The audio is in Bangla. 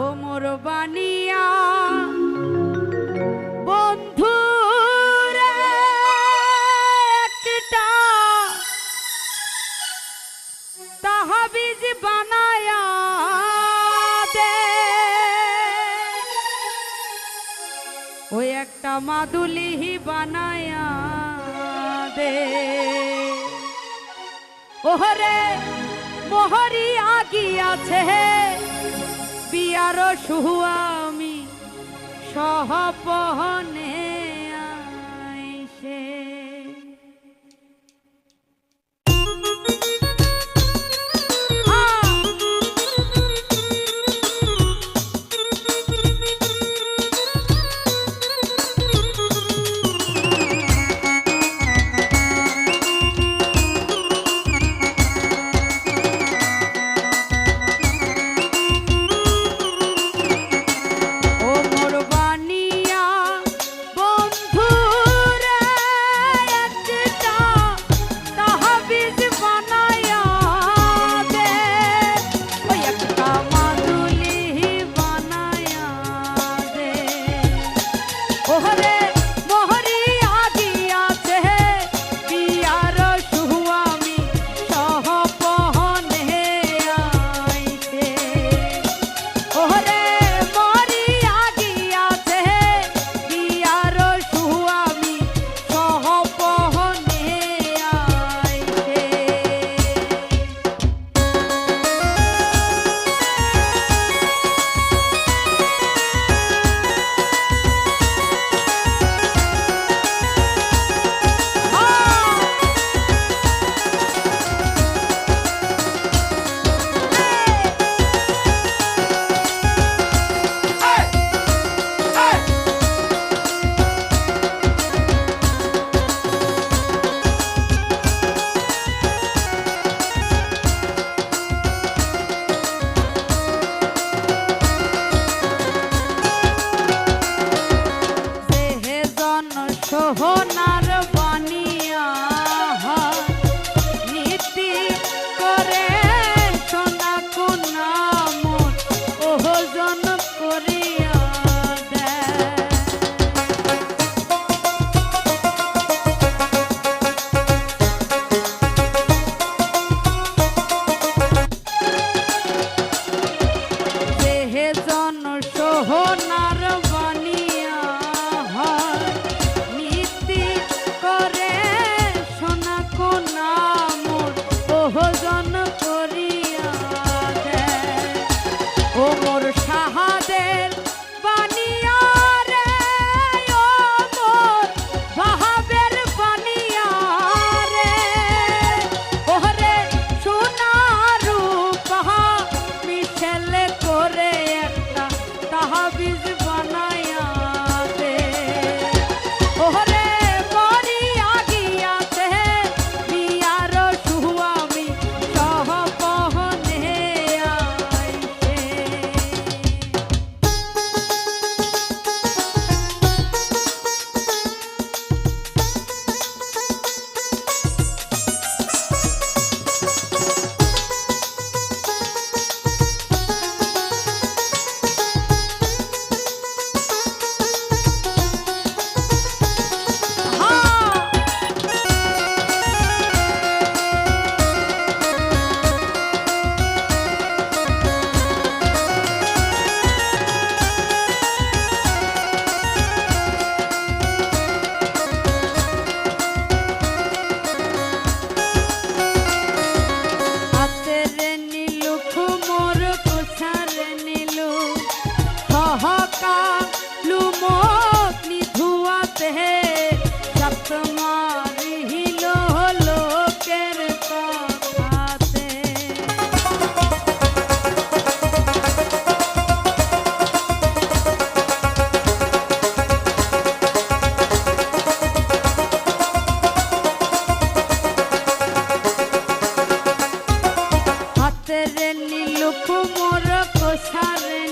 ও মোর বানিয়া, বন্ধু একটা তাহা বীজ বানায়া দে। ওই একটা মাদুলি বানায়া দে। ওহরে মোহরি আগিয়াছে পিয়ার সুহু আমি সহপহনে লুকু মোর কোষারে